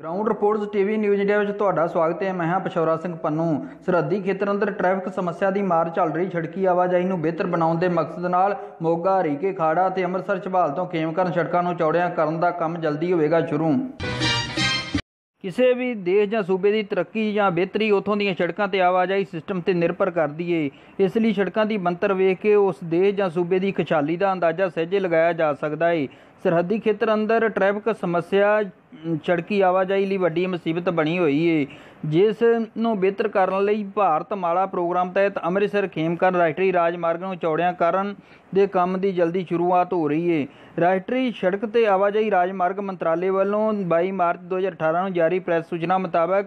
Ground reports TV news India ਵਿੱਚ ਤੁਹਾਡਾ ਸਵਾਗਤ ਹੈ। ਮੈਂ ਹਾਂ ਪਸ਼ੌਰਾ ਸਿੰਘ ਪੰਨੂ। ਸਰਹੱਦੀ ਖੇਤਰ ਅੰਦਰ ਟ੍ਰੈਫਿਕ ਸਮੱਸਿਆ ਦੀ ਮਾਰ ਚੱਲ ਰਹੀ। ਛੜਕੀ ਆਵਾਜਾਈ ਨੂੰ ਬਿਹਤਰ ਬਣਾਉਣ ਦੇ ਮਕਸਦ ਨਾਲ ਮੋਗਾ, ਹਰੀਕੇ, ਖਾੜਾ ਤੇ ਅੰਮ੍ਰਿਤਸਰ, ਝਬਾਲ ਤੋਂ ਖੇਮਕਰਨ ਸੜਕਾਂ ਨੂੰ ਚੌੜਿਆਂ ਕਰਨ ਦਾ ਕੰਮ ਜਲਦੀ ਹੋਵੇਗਾ ਸ਼ੁਰੂ। ਕਿਸੇ ਵੀ ਦੇਸ਼ ਜਾਂ ਸੂਬੇ ਦੀ ਤਰੱਕੀ ਜਾਂ ਬਿਹਤਰੀ ਉਥੋਂ ਦੀਆਂ ਸੜਕਾਂ ਤੇ ਆਵਾਜਾਈ ਸਿਸਟਮ ਤੇ ਨਿਰਭਰ ਕਰਦੀ ਏ। ਇਸ ਲਈ ਸੜਕਾਂ ਦੀ ਬਣਤਰ ਵੇਖ ਕੇ ਉਸ ਦੇਸ਼ ਜਾਂ ਸੂਬੇ ਦੀ ਖੁਸ਼ਹਾਲੀ ਦਾ ਅੰਦਾਜ਼ਾ ਸਹਿਜੇ ਲਗਾਇਆ ਜਾ ਸਕਦਾ ਏ। ਸਰਹੱਦੀ ਖੇਤਰ ਅੰਦਰ ਟ੍ਰੈਫਿਕ ਸਮੱਸਿਆ ਸੜਕੀ ਆਵਾਜਾਈ ਲਈ ਵੱਡੀ ਮੁਸੀਬਤ ਬਣੀ ਹੋਈ ਏ। ਜਿਸ ਨੂੰ ਬਿਹਤਰ ਕਰਨ ਲਈ ਭਾਰਤ ਮਾਲਾ ਪ੍ਰੋਗਰਾਮ ਤਹਿਤ ਅੰਮ੍ਰਿਤਸਰ, ਖੇਮਕਰਨ, ਰਾਸ਼ਟਰੀ ਰਾਜਮਾਰਗ ਨੂੰ ਚੌੜਿਆਂ ਕਰਨ ਦੇ ਕੰਮ ਦੀ ਜਲਦੀ ਸ਼ੁਰੂਆਤ ਹੋ ਰਹੀ ਏ। ਰਾਸ਼ਟਰੀ ਸੜਕ ਤੇ ਆਵਾਜਾਈ ਰਾਜਮਾਰਗ ਮੰਤਰਾਲੇ ਵੱਲੋਂ 22 ਮਾਰਚ 2018 ਨੂੰ ਜਾਰੀ ਪ੍ਰੈਸ ਸੂਚਨਾ ਮੁਤਾਬਕ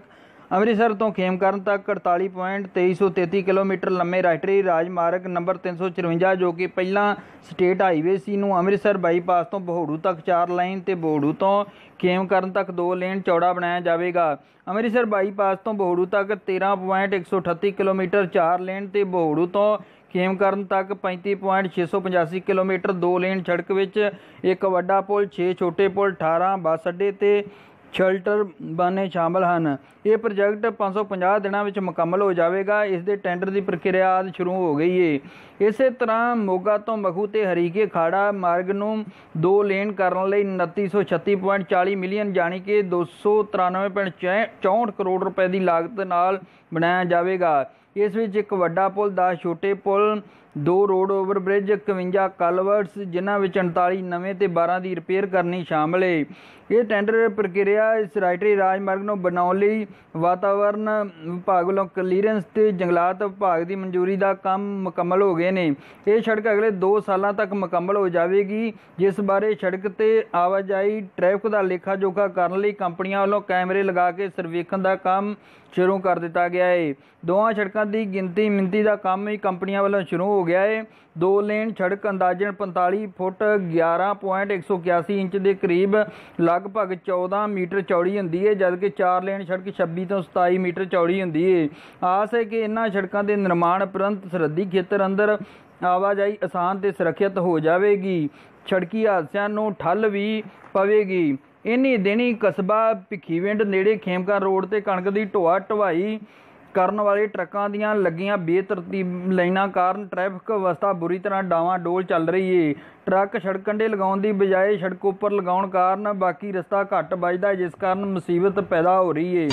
ਅੰਮ੍ਰਿਤਸਰ ਤੋਂ ਖੇਮਕਰਨ ਤੱਕ 48.2333 ਕਿਲੋਮੀਟਰ ਲੰਮੇ ਰਾਸ਼ਟਰੀ ਰਾਜਮਾਰਗ ਨੰਬਰ 354 ਜੋ ਕਿ ਪਹਿਲਾਂ ਸਟੇਟ ਹਾਈਵੇ ਸੀ ਨੂੰ ਅੰਮ੍ਰਿਤਸਰ ਬਾਈਪਾਸ ਤੋਂ ਬਹੋੜੂ ਤੱਕ 4 ਲਾਈਨ ਤੇ ਬਹੋੜੂ ਤੋਂ ਖੇਮਕਰਨ ਤੱਕ 2 ਲੇਨ ਚੌੜਾ ਬਣਾਇਆ ਜਾਵੇਗਾ। ਅੰਮ੍ਰਿਤਸਰ ਬਾਈਪਾਸ ਤੋਂ ਬਹੋੜੂ ਤੱਕ 13.138 ਕਿਲੋਮੀਟਰ 4 ਲੇਨ ਤੇ ਬਹੋੜੂ ਤੋਂ ਖੇਮਕਰਨ ਤੱਕ 35.685 ਕਿਲੋਮੀਟਰ 2 ਲੇਨ ਸੜਕ ਵਿੱਚ ਇੱਕ ਵੱਡਾ ਪੁਲ 6 ਛੋਟੇ ਪੁਲ 18 ਬੱਸ ਅੱਡੇ ਤੇ ਸ਼ੈਲਟਰ ਬਾਨੇ ਸ਼ਾਮਲ ਹਨ। ਇਹ ਪ੍ਰੋਜੈਕਟ 550 ਦਿਨਾਂ ਵਿੱਚ ਮੁਕੰਮਲ ਹੋ ਜਾਵੇਗਾ। ਇਸ ਦੇ ਟੈਂਡਰ ਦੀ ਪ੍ਰਕਿਰਿਆ ਆਦ ਸ਼ੁਰੂ ਹੋ ਗਈ ਏ। ਇਸੇ ਤਰ੍ਹਾਂ ਮੋਗਾ ਤੋਂ ਮਖੂ ਤੇ ਹਰੀਕੇ ਖਾੜਾ ਮਾਰਗ ਨੂੰ ਦੋ ਲੇਨ ਕਰਨ ਲਈ 2936.40 ਮਿਲੀਅਨ ਜਾਣੀ ਕਿ 293.64 ਕਰੋੜ ਰੁਪਏ ਦੀ ਲਾਗਤ ਨਾਲ ਬਣਾਇਆ ਜਾਵੇਗਾ। ਇਸ ਵਿੱਚ ਇੱਕ ਵੱਡਾ ਪੁਲ 10 ਛੋਟੇ ਪੁਲ, ਦੋ ਰੋਡ ਓਵਰ ਬ੍ਰਿਜ 51 ਕਲਵਰਟਸ ਜਿਨ੍ਹਾਂ ਵਿੱਚ 39 ਨਵੇਂ ਤੇ 12 ਦੀ ਰਿਪੇਅਰ ਕਰਨੀ ਸ਼ਾਮਲ ਹੈ ਇਹ ਟੈਂਡਰ ਪ੍ਰਕਿਰਿਆ ਇਸ ਰਾਸ਼ਟਰੀ ਰਾਜਮਾਰਗ ਨੂੰ ਬਣਾਉਣ ਲਈ ਵਾਤਾਵਰਣ ਵਿਭਾਗ ਵੱਲੋਂ ਕਲੀਅਰੈਂਸ ਤੇ ਜੰਗਲਾਤ ਵਿਭਾਗ ਦੀ ਮਨਜ਼ੂਰੀ ਦਾ ਕੰਮ ਮੁਕੰਮਲ ਹੋ ਗਏ ਨੇ। ਇਹ ਸੜਕ ਅਗਲੇ 2 ਸਾਲਾਂ ਤੱਕ ਮੁਕੰਮਲ ਹੋ ਜਾਵੇਗੀ, ਜਿਸ ਬਾਰੇ ਸੜਕ ਤੇ ਆਵਾਜਾਈ ਟ੍ਰੈਫਿਕ ਦਾ ਲੇਖਾ ਜੋਖਾ ਕਰਨ ਲਈ ਕੰਪਨੀਆਂ ਵੱਲੋਂ ਕੈਮਰੇ ਲਗਾ ਕੇ ਸਰਵੇਖਣ ਦਾ ਕੰਮ ਸ਼ੁਰੂ ਕਰ ਦਿੱਤਾ ਗਿਆ ਹੈ ਦੋਹਾਂ ਸੜਕਾਂ ਦੀ ਗਿਣਤੀ ਮਿੰਤੀ ਦਾ ਕੰਮ ਵੀ ਕੰਪਨੀਆਂ ਵੱਲੋਂ ਸ਼ੁਰੂ ਹੋ ਗਿਆ ਹੈ ਦੋ ਲੇਨ ਸੜਕ ਅੰਦਾਜ਼ਨ 45 ਫੁੱਟ 11.181 ਇੰਚ ਦੇ ਕਰੀਬ ਲਗਭਗ 14 ਮੀਟਰ ਚੌੜੀ ਹੁੰਦੀ ਹੈ ਜਦਕਿ ਚਾਰ ਲੇਨ ਸੜਕ 26 ਤੋਂ 27 ਮੀਟਰ ਚੌੜੀ ਹੁੰਦੀ ਹੈ ਆਸ ਹੈ ਕਿ ਇਹਨਾਂ ਸੜਕਾਂ ਦੇ ਨਿਰਮਾਣ ਉਪਰੰਤ ਸਰਹੱਦੀ ਖੇਤਰ ਅੰਦਰ ਆਵਾਜਾਈ ਆਸਾਨ ਤੇ ਸੁਰੱਖਿਅਤ ਹੋ ਜਾਵੇਗੀ। ਸੜਕੀ ਹਾਦਸਿਆਂ ਨੂੰ ਠੱਲ ਵੀ ਪਵੇਗੀ। ਇਨੀ ਦਿਨੀ ਕਸਬਾ ਭਿੱਖੀਵਿੰਡ ਨੇੜੇ ਖੇਮਕਰ ਰੋਡ ਤੇ ਕਣਕ ਦੀ ਢੋਆ ਢਵਾਈ ਕਰਨ ਵਾਲੇ ਟਰੱਕਾਂ ਦੀਆਂ ਲੱਗੀਆਂ ਬੇਤਰਤੀਬ ਲਾਈਨਾਂ ਕਾਰਨ ਟ੍ਰੈਫਿਕ ਅਵਸਥਾ ਬੁਰੀ ਤਰ੍ਹਾਂ ਡਾਵਾਂ ਡੋਲ ਚੱਲ ਰਹੀ ਏ। ਟਰੱਕ ਸੜਕ ਕੰਢੇ ਲਗਾਉਣ ਦੀ ਬਜਾਏ ਸੜਕ ਉੱਪਰ ਲਗਾਉਣ ਕਾਰਨ ਬਾਕੀ ਰਸਤਾ ਘੱਟ ਵੱਜਦਾ ਹੈ, ਜਿਸ ਕਾਰਨ ਮੁਸੀਬਤ ਪੈਦਾ ਹੋ ਰਹੀ ਏ।